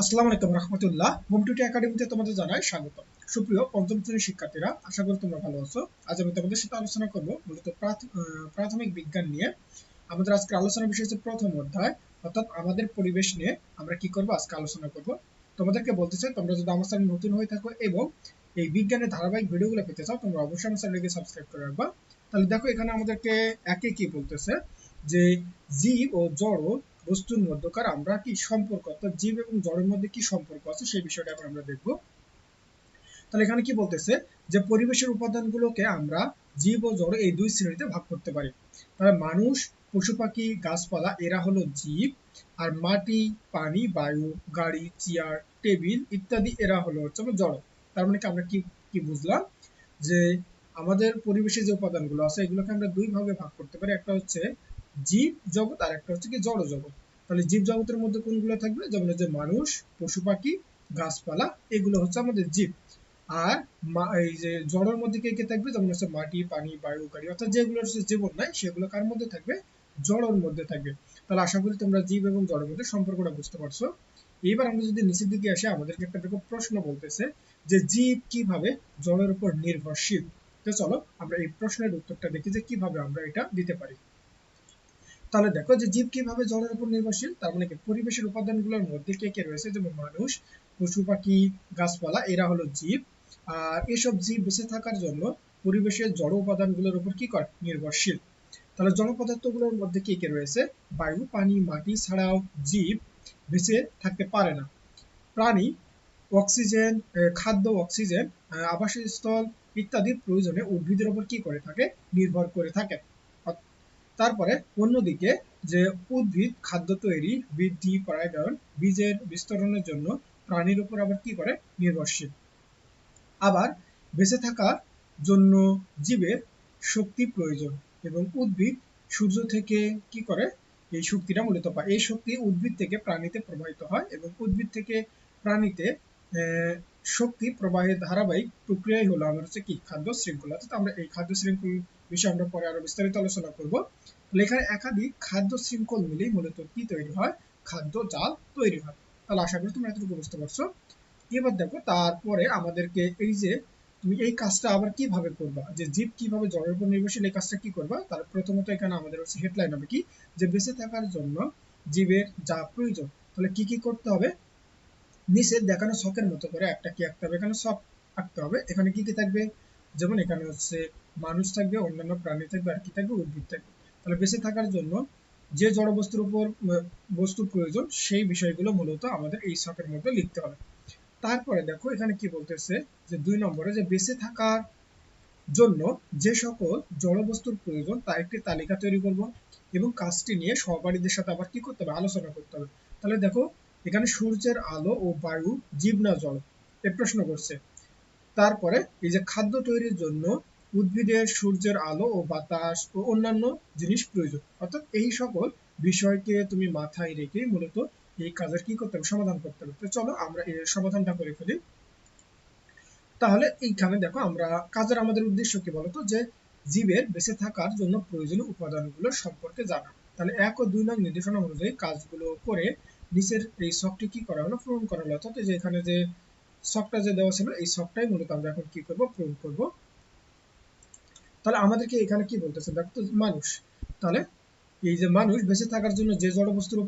আসসালামু আলাইকুম রহমতুল্লাহ। হোম টুটি একাডেমিতে তোমাদের জানাই স্বাগত। সুপ্রিয় পঞ্চম শ্রেণির শিক্ষার্থীরা, আশা করি তোমরা ভালো আছো। আজ আমি তোমাদের সাথে আলোচনা করব মূলত প্রাথমিক বিজ্ঞান নিয়ে। আমাদের আজকে আলোচনা বিষয় হচ্ছে প্রথম অধ্যায়, অর্থাৎ আমাদের পরিবেশ নিয়ে আমরা কি করব আজকে আলোচনা করব। তোমাদেরকে বলতে চাই, তোমরা যদি আমার চ্যানেল নতুন হয়ে থাকো এবং এই বিজ্ঞানের ধারাবাহিক ভিডিওগুলো পেতে চাও, তোমরা অবশ্যই আমার চ্যানেলকে সাবস্ক্রাইব করে রাখবা। তাহলে দেখো এখানে আমাদেরকে একে কি বলতেছে, যে জীব ও জড় বস্তুর মধ্যকার আমরা কি সম্পর্ক, অর্থাৎ জীব এবং জড়ের মধ্যে কি সম্পর্ক আছে সেই বিষয়টা এখন আমরা দেখব। তাহলে এখানে কি বলতেছে যে পরিবেশের উপাদানগুলোকে আমরা জীব ও জড় এই দুই শ্রেণীতে ভাগ করতে পারি। তাহলে মানুষ, পশু পাখি, গাছপালা, এরা হলো জীব আর মাটি, পানি, বায়ু, গাড়ি, চেয়ার, টেবিল ইত্যাদি এরা হলো হচ্ছে জড়। তার মানে কি আমরা কি কি বুঝলাম? যে আমাদের পরিবেশে যে উপাদানগুলো আছে এগুলোকে আমরা দুই ভাগে ভাগ করতে পারি। একটা হচ্ছে জীব জগৎ, আর একটা হচ্ছে কি জড় জগৎ। তাহলে জীব জগতের মধ্যে কোনগুলো থাকবে? যেমন হচ্ছে মানুষ, পশু পাখি, গাছপালা, এগুলো হচ্ছে আমাদের জীব। আর এই যে জড়ের মধ্যে কে কে থাকবে? যেমন হচ্ছে মাটি, পানি, বায়ু, গাড়ি, অর্থাৎ যেগুলো হচ্ছে জীবন নাই, সেগুলো কার মধ্যে থাকবে? জড়ের মধ্যে থাকবে। তাহলে আশা করি তোমরা জীব এবং জড়ের মধ্যে সম্পর্কটা বুঝতে পারছ। এবার আমরা যদি নিচের দিকে আসি, আমাদেরকে একটা দেখো প্রশ্ন বলতেছে যে জীব কীভাবে জড়ের উপর নির্ভরশীল? তো চলো আমরা এই প্রশ্নের উত্তরটা দেখি যে কীভাবে আমরা এটা দিতে পারি। তাহলে দেখো যে জীব কীভাবে জলের উপর নির্ভরশীল? তার মানে কি? পরিবেশের উপাদানগুলোর মধ্যে কে কে রয়েছে? যেমন মানুষ, পশু পাখি, গাছপালা, এরা হলো জীব। আর এসব জীব বেঁচে থাকার জন্য পরিবেশের জড় উপাদানগুলোর উপর কি করে? নির্ভরশীল। তাহলে জড় পদার্থগুলোর মধ্যে কে কে রয়েছে? বায়ু, পানি, মাটি ছাড়াও জীব বেঁচে থাকতে পারে না। প্রাণী, অক্সিজেন খাদ্য, অক্সিজেন আবাসস্থল ইত্যাদির প্রয়োজনে উদ্ভিদের উপর কি করে থাকে? নির্ভর করে থাকে। তারপরে অন্যদিকে যে উদ্ভিদ খাদ্য তৈরি, বৃদ্ধি, পরাগায়ন, বীজের বিস্তরণের জন্য প্রাণীর উপর আবার কি করে? নির্ভরশীল। আবার বেঁচে থাকার জন্য জীবের শক্তি প্রয়োজন এবং উদ্ভিদ সূর্য থেকে কি করে? এই শক্তিটা মূলত পায়। এই শক্তি উদ্ভিদ থেকে প্রাণীতে প্রবাহিত হয় এবং উদ্ভিদ থেকে প্রাণীতে শক্তি প্রবাহের ধারাবাহিক প্রক্রিয়াই হলো আমার হচ্ছে কি? খাদ্য শৃঙ্খলা। তো আমরা এই খাদ্য শৃঙ্খল বিষয়ে আমরা পরে আরও বিস্তারিত আলোচনা করব। লেখার একাধিক খাদ্য শৃঙ্খল মিলেই মূলত কি তৈরি হয়? খাদ্য জাল তৈরি হয়। তাহলে আশা করি তোমরা এতটুকু বুঝতে পারছ। এবার দেখো, তারপরে আমাদেরকে এই যে তুমি এই কাজটা আবার কীভাবে করবা? যে জীব কীভাবে জলের উপর নির্ভরশীল এই কাজটা কি করবা? তার প্রথমত এখানে আমাদের হচ্ছে হেডলাইন হবে কি? যে বেঁচে থাকার জন্য জীবের যা প্রয়োজন, তাহলে কি কি করতে হবে? নিচে দেখানো শখের মতো করে একটা কি আঁকতে হবে? এখানে শখ আঁকতে হবে। এখানে কি কি থাকবে? যেমন এখানে হচ্ছে মানুষ থাকবে, অন্যান্য প্রাণী থাকবে, আর কি থাকবে? উদ্ভিদ থাকবে। তাহলে বেঁচে থাকার জন্য যে জড় বস্তুর উপর বস্তুর প্রয়োজন, সেই বিষয়গুলো মূলত আমাদের এই শখের মধ্যে লিখতে হবে। তারপরে দেখো, এখানে কি বলতেছে যে দুই নম্বরে যে বেঁচে থাকার জন্য যে সকল জড় বস্তুর প্রয়োজন, তার একটি তালিকা তৈরি করব এবং কাজটি নিয়ে সহপাঠীদের সাথে আবার কি করতে হবে? আলোচনা করতে হবে। তাহলে দেখো এখানে সূর্যের আলো ও বায়ু জীব না জল এ প্রশ্ন করছে। তারপরে এই যে খাদ্য তৈরির জন্য উদ্ভিদের সূর্যের আলো ও বাতাস ও অন্যান্য জিনিস প্রয়োজন। অর্থাৎ এই সকল বিষয়কে তুমি মাথায় রেখে মূলত এই কাজের কি করতে হবে, সমাধান করতে হবে। চলো আমরা এর সমাধানটা করে ফেলি। তাহলে এইখানে দেখো আমরা কাজের আমাদের উদ্দেশ্য কি বলতো? যে জীবের বেঁচে থাকার জন্য প্রয়োজনীয় উপাদানগুলো সম্পর্কে জানা। তাহলে এক ও দুই নং নির্দেশনা অনুযায়ী কাজগুলো করে নিচের এই শখটি কি করা হলো পূরণ করা হলো। অর্থাৎ এখানে যে শখটা যে দেওয়া ছিল, এই শখটাই মূলত আমরা এখন কি করব পূরণ করব। তাহলে আমাদেরকে এখানে কি বলতেছে, দেখো মানুষ। তাহলে এই যে মানুষ বেঁচে থাকার জন্য যে জড় বস্তুর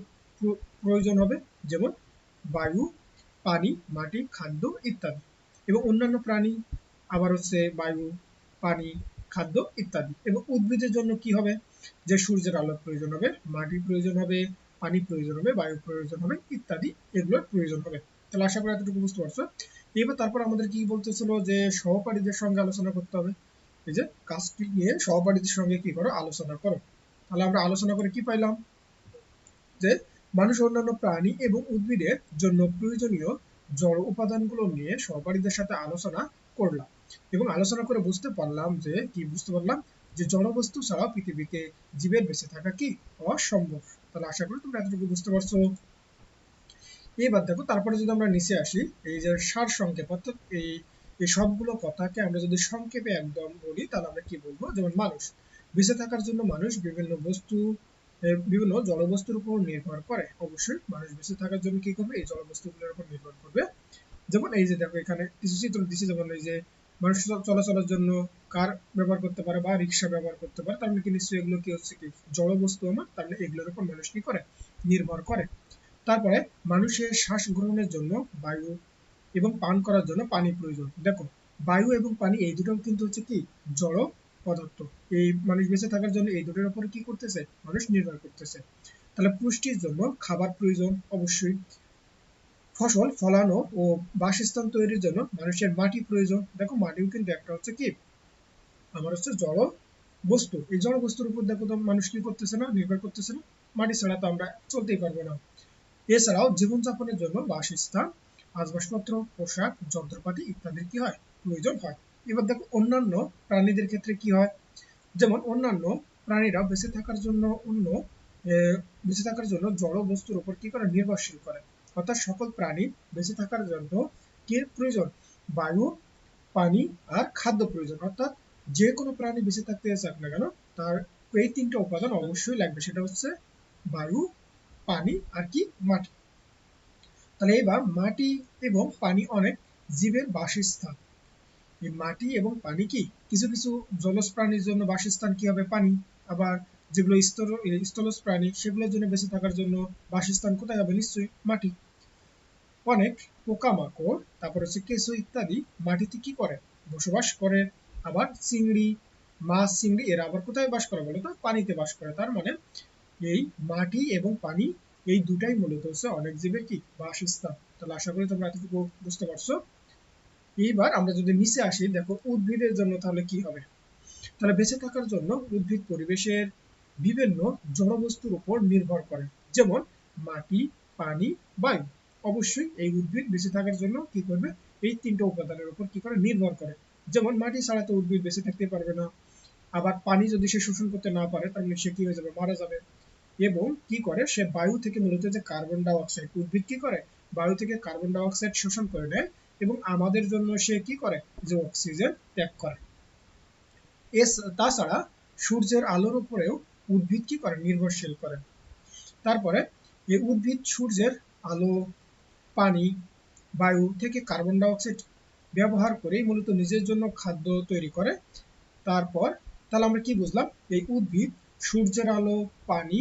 প্রয়োজন হবে, যেমন বায়ু, পানি, মাটি, খাদ্য ইত্যাদি। এবং অন্যান্য প্রাণী, আবার হচ্ছে বায়ু, পানি, খাদ্য ইত্যাদি। এবং উদ্ভিদের জন্য কি হবে, যে সূর্যের আলোর প্রয়োজন হবে, মাটির প্রয়োজন হবে পানি প্রয়োজন হবে বায়ু প্রয়োজন হবে, ইত্যাদি এগুলোর প্রয়োজন হবে। তাহলে আশা করি এতটুকু বুঝতে পারছ। এবার তারপর আমাদের কি বলতেছিল যে সহপাঠীদের সঙ্গে আলোচনা করতে হবে। এই যে কাজটি নিয়ে সহপাঠীদের সঙ্গে কি করো, আলোচনা করো। তাহলে আমরা আলোচনা করে কি পাইলাম? যে মানুষ অন্যান্য প্রাণী এবং উদ্ভিদের জন্য প্রয়োজনীয় জড় উপাদানগুলো নিয়ে সহপাঠীদের সাথে আলোচনা করলাম। এবং আলোচনা করে বুঝতে পারলাম যে, কি বুঝতে পারলাম? যে জড়বস্তু ছাড়া পৃথিবীতে জীবের বেঁচে থাকা কি? অসম্ভব। তাহলে আশা করি তোমরা এতটুকু বুঝতে পারছ। এবার দেখো, তারপরে যদি আমরা নিচে আসি, এই যে সার সংক্ষেপ, অর্থাৎ এই এই সবগুলো কথাকে আমরা যদি সংক্ষেপে একদম বলি, তাহলে আমরা কি বলব? যেমন মানুষ, বেঁচে থাকার জন্য মানুষ বিভিন্ন বস্তু বিভিন্ন জলবস্তুর উপর নির্ভর করে। অবশ্যই মানুষ বেঁচে থাকার জন্য কি করবে? এই জলবস্তুগুলোর উপর নির্ভর করবে। যেমন এই যে দেখো, এখানে কিছু চিত্র দিচ্ছে যেমন এই যে মানুষ চলাচলের জন্য কার ব্যবহার করতে পারে বা রিক্সা ব্যবহার করতে পারে, তার মানে কি নিশ্চয়ই এগুলো কি হচ্ছে কি? জড়বস্তু আমার, তার মানে এগুলোর উপর মানুষ কি করে, নির্ভর করে। তারপরে মানুষের শ্বাস গ্রহণের জন্য বায়ু এবং পান করার জন্য পানি প্রয়োজন। দেখো, বায়ু এবং পানি এই দুটো কিন্তু হচ্ছে কি? জড় পদার্থ। এই মানুষ বেঁচে থাকার জন্য এই দুটোর উপরে কি করতেছে? মানুষ নির্ভর করতেছে। তাহলে পুষ্টির জন্য খাবার প্রয়োজন অবশ্যই। ফসল, ফলানো ও বাসস্থান তৈরির জন্য মানুষের মাটি প্রয়োজন। দেখো, মাটিও কিন্তু একটা হচ্ছে কি? আমার হচ্ছে জড় বস্তু। এই জড় বস্তুর উপর দেখো তো মানুষ কি করতেছে না? নির্ভর করতেছে না? মাটি ছাড়া তো আমরা চলতেই পারব না। এছাড়াও জীবনযাপনের জন্য বাসস্থান, আসবাসপত্র, পোশাক, যন্ত্রপাতি ইত্যাদির কি হয়? প্রয়োজন হয়। এবার দেখো অন্যান্য প্রাণীদের ক্ষেত্রে কি হয়? যেমন অন্যান্য প্রাণীরা বেঁচে থাকার জন্য অন্য বেঁচে থাকার জন্য জড় বস্তুর উপর কি করে? নির্ভরশীল করে। অর্থাৎ সকল প্রাণী বেঁচে থাকার জন্য কি প্রয়োজন? বায়ু, পানি আর খাদ্য প্রয়োজন। অর্থাৎ যে কোনো প্রাণী বেঁচে থাকতে চাক না কেন, তার এই তিনটা উপাদান অবশ্যই লাগবে। সেটা হচ্ছে বায়ু পানি আর কি মাটি। তাহলে এবার মাটি এবং পানি অনেক জীবের বাসস্থান। এই মাটি এবং পানি কি? কিছু কিছু জলজ প্রাণীর জন্য বাসস্থান কি হবে? পানি। আবার যেগুলো স্তর স্থলজ প্রাণী, সেগুলোর জন্য বেঁচে থাকার জন্য বাসস্থান কোথায় হবে? নিশ্চয়ই মাটি। অনেক পোকামাকড়, তারপর হচ্ছে কেঁচো ইত্যাদি মাটিতে কি করে? বসবাস করে। আবার চিংড়ি, মাছ, চিংড়ি, এরা আবার কোথায় বাস করে বলো তো পানিতে বাস করে। তার মানে এই মাটি এবং পানি এই দুটাই মূলত হচ্ছে অনেক জীবের কি? বাসস্থান। তাহলে আশা করি তোমরা এতটুকু বুঝতে পারছ। এইবার আমরা যদি নিচে আসি, দেখো উদ্ভিদের জন্য তাহলে কি হবে? তাহলে বেঁচে থাকার জন্য উদ্ভিদ পরিবেশের বিভিন্ন জড়বস্তুর উপর নির্ভর করে। যেমন মাটি, পানি, বায়ু। অবশ্যই এই উদ্ভিদ বেঁচে থাকার জন্য কি করবে? এই তিনটা উপাদানের উপর কি করে নির্ভর করে? যেমন মাটি ছাড়া তো উদ্ভিদ বেঁচে থাকতে পারবে না, আবার পানি যদি সে শোষণ করতে না পারে, তাহলে সে কি হয়ে যাবে? মারা যাবে। এবং কি করে? সে বায়ু থেকে মূলত যে কার্বন ডাইঅক্সাইড উদ্ভিদ কি করে? বায়ু থেকে কার্বন ডাইঅক্সাইড শোষণ করে নেয় এবং আমাদের জন্য সে কি করে? যে অক্সিজেন ত্যাগ করে। এস, তাছাড়া সূর্যের আলোর উপরেও উদ্ভিদ কি করে? নির্ভরশীল করে। তারপরে এই উদ্ভিদ সূর্যের আলো, পানি, বায়ু থেকে কার্বন ডাইঅক্সাইড ব্যবহার করে মূলত নিজের জন্য খাদ্য তৈরি করে। তারপর, তাহলে আমরা কি বুঝলাম? এই উদ্ভিদ সূর্যের আলো, পানি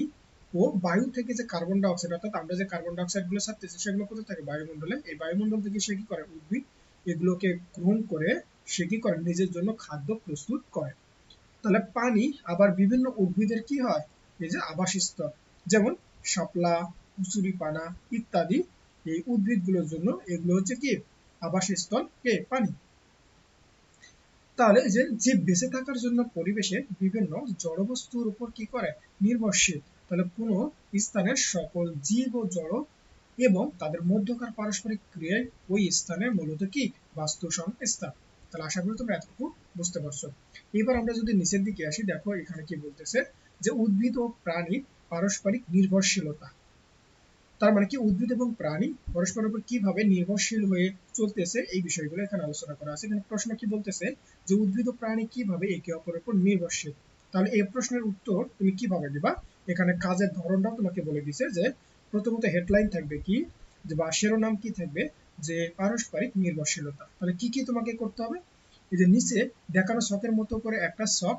ও বায়ু থেকে যে কার্বন ডাইঅক্সাইড অর্থাৎ আমরা যে কার্বন ডাইঅক্সাইডগুলো ছাড়তেছি, সেগুলো কোথায় থাকে? বায়ুমণ্ডলে। এই বায়ুমণ্ডল থেকে সে কি করে? উদ্ভিদ এগুলোকে গ্রহণ করে সে কি করে? নিজের জন্য খাদ্য প্রস্তুত করে। তাহলে পানি আবার বিভিন্ন উদ্ভিদের কি হয়? এই যে আবাসস্থল, যেমন শাপলা কুচুরি পানা ইত্যাদি। এই উদ্ভিদগুলোর জন্য এগুলো হচ্ছে কি? আবাসস্থল কে? পানি। তাহলে যে জীব বেঁচে থাকার জন্য পরিবেশে বিভিন্ন জড়বস্তুর উপর কি করে? নির্ভরশীল। তাহলে কোন স্থানের সকল জীব ও জড় এবং তাদের মধ্যকার পারস্পরিক ক্রিয়ায় ওই স্থানের মূলত কি? বাস্তু স্থান তাহলে আশা করি তোমরা এতটুকু বুঝতে পারছ। এবার আমরা যদি নিচের দিকে আসি, দেখো এখানে কি বলতেছে যে উদ্ভিদ ও প্রাণী পারস্পরিক নির্ভরশীলতা। তার মানে কি উদ্ভিদ এবং প্রাণী পরস্পরের উপর কীভাবে নির্ভরশীল হয়ে চলতেছে এই বিষয়গুলো এখানে আলোচনা করা আছে। এখানে প্রশ্ন কি বলতেছে যে উদ্ভিদ ও প্রাণী কীভাবে একে অপরের উপর নির্ভরশীল? তাহলে এই প্রশ্নের উত্তর তুমি কীভাবে দিবা? এখানে কাজের ধরনটাও তোমাকে বলে দিছে যে প্রথমত হেডলাইন থাকবে কি, যে বা শিরোনাম কি থাকবে, যে পারস্পরিক নির্ভরশীলতা। তাহলে কি কি তোমাকে করতে হবে? এই যে নিচে দেখানো শখের মতো করে একটা শখ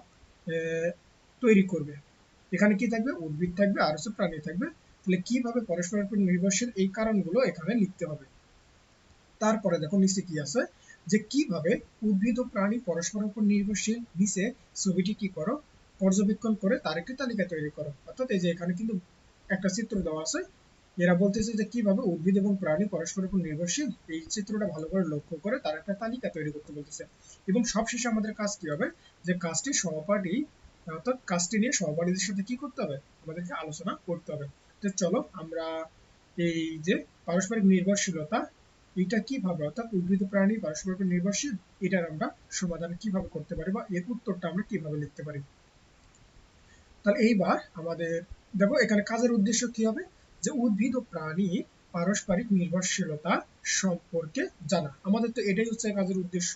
তৈরি করবে। এখানে কি থাকবে? উদ্ভিদ থাকবে, আর হচ্ছে প্রাণী থাকবে। তাহলে কীভাবে পরস্পরের উপর নির্ভরশীল এই কারণগুলো এখানে লিখতে হবে? তারপরে দেখো নিচে কি আছে? যে কীভাবে উদ্ভিদ ও প্রাণী পরস্পরের উপর নির্ভরশীল নিচে ছবিটি কি করো? পর্যবেক্ষণ করে তার একটি তালিকা তৈরি করো। অর্থাৎ এই যে এখানে কিন্তু একটা চিত্র দেওয়া আছে। এরা বলতেছে যে কীভাবে উদ্ভিদ এবং প্রাণী পরস্পরের উপর নির্ভরশীল, এই চিত্রটা ভালো করে লক্ষ্য করে তার একটা তালিকা তৈরি করতে বলতেছে। এবং সবশেষে আমাদের কাজ কি হবে? যে কাজটি সহপাঠী, অর্থাৎ কাজটি নিয়ে সহপাঠীদের সাথে কি করতে হবে? আমাদেরকে আলোচনা করতে হবে। তো চলো আমরা এই যে পারস্পরিক নির্ভরশীলতা, এটা কীভাবে? অর্থাৎ উদ্ভিদ প্রাণী পারস্পরিক নির্ভরশীল, এটার আমরা সমাধান কীভাবে করতে পারি বা এর উত্তরটা আমরা কীভাবে লিখতে পারি? তাহলে এইবার আমাদের, দেখো এখানে কাজের উদ্দেশ্য কি হবে? যে উদ্ভিদ ও প্রাণী পারস্পরিক নির্ভরশীলতা সম্পর্কে জানা। আমাদের তো এটাই হচ্ছে কাজের উদ্দেশ্য।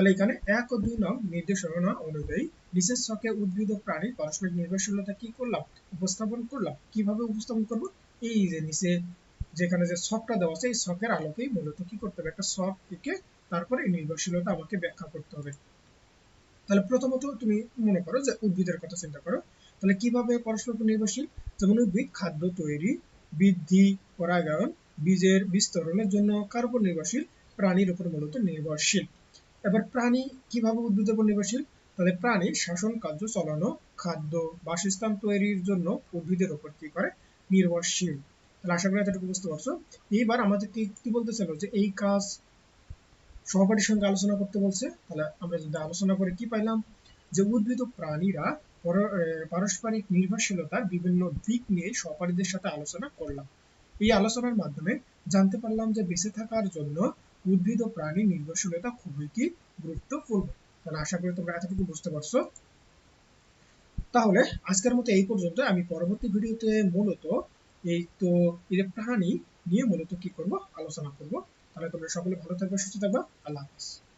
তাহলে এখানে এক ও দুই নং নির্দেশনা অনুযায়ী নিচের ছকে উদ্ভিদ ও প্রাণীর পারস্পরিক নির্ভরশীলতা কি করলাম, উপস্থাপন করলাম, কীভাবে উপস্থাপন করব? এই যে নিচে যেখানে যে ছকটা দেওয়া আছে, এই ছকের আলোকেই মূলত কি করতে হবে? একটা ছক এঁকে তারপরে এই নির্ভরশীলতা আমাকে ব্যাখ্যা করতে হবে। তাহলে প্রথমত তুমি মনে করো যে উদ্ভিদের কথা চিন্তা করো। তাহলে কীভাবে পরস্পর নির্ভরশীল? যেমন উদ্ভিদ খাদ্য তৈরি, বৃদ্ধি, পরাগায়ন, বীজের বিস্তরণের জন্য কার উপর নির্ভরশীল? প্রাণীর উপর মূলত নির্ভরশীল। এবার প্রাণী কীভাবে উদ্ভিদের উপর নির্ভরশীল? তাহলে প্রাণী শাসন কার্য চালানো, খাদ্য, বাসস্থান তৈরির জন্য উদ্ভিদের উপর কি করে? নির্ভরশীল। তাহলে আশা করি এতটুকু বুঝতে পারছ। এইবার আমাদেরকে কি বলতেছিল যে এই কাজ সহপাঠীর সঙ্গে আলোচনা করতে বলছে। তাহলে আমরা যদি আলোচনা করে কি পাইলাম? যে উদ্ভিদ ও প্রাণীরা পারস্পরিক নির্ভরশীলতার বিভিন্ন দিক নিয়ে সহপাঠীদের সাথে আলোচনা করলাম। এই আলোচনার মাধ্যমে জানতে পারলাম যে বেঁচে থাকার জন্য উদ্ভিদ ও প্রাণী নির্ভরশীলতা খুবই কি গুরুত্বপূর্ণ? তাহলে আশা করি তোমরা এতটুকু বুঝতে পারছ। তাহলে আজকের মতো এই পর্যন্ত। আমি পরবর্তী ভিডিওতে মূলত এই তো এর প্রাণী নিয়ে মূলত কি করব? আলোচনা করব। তাহলে তোমরা সকলে ভালো থাকবে, সুস্থ থাকবে। আল্লাহ হাফিজ।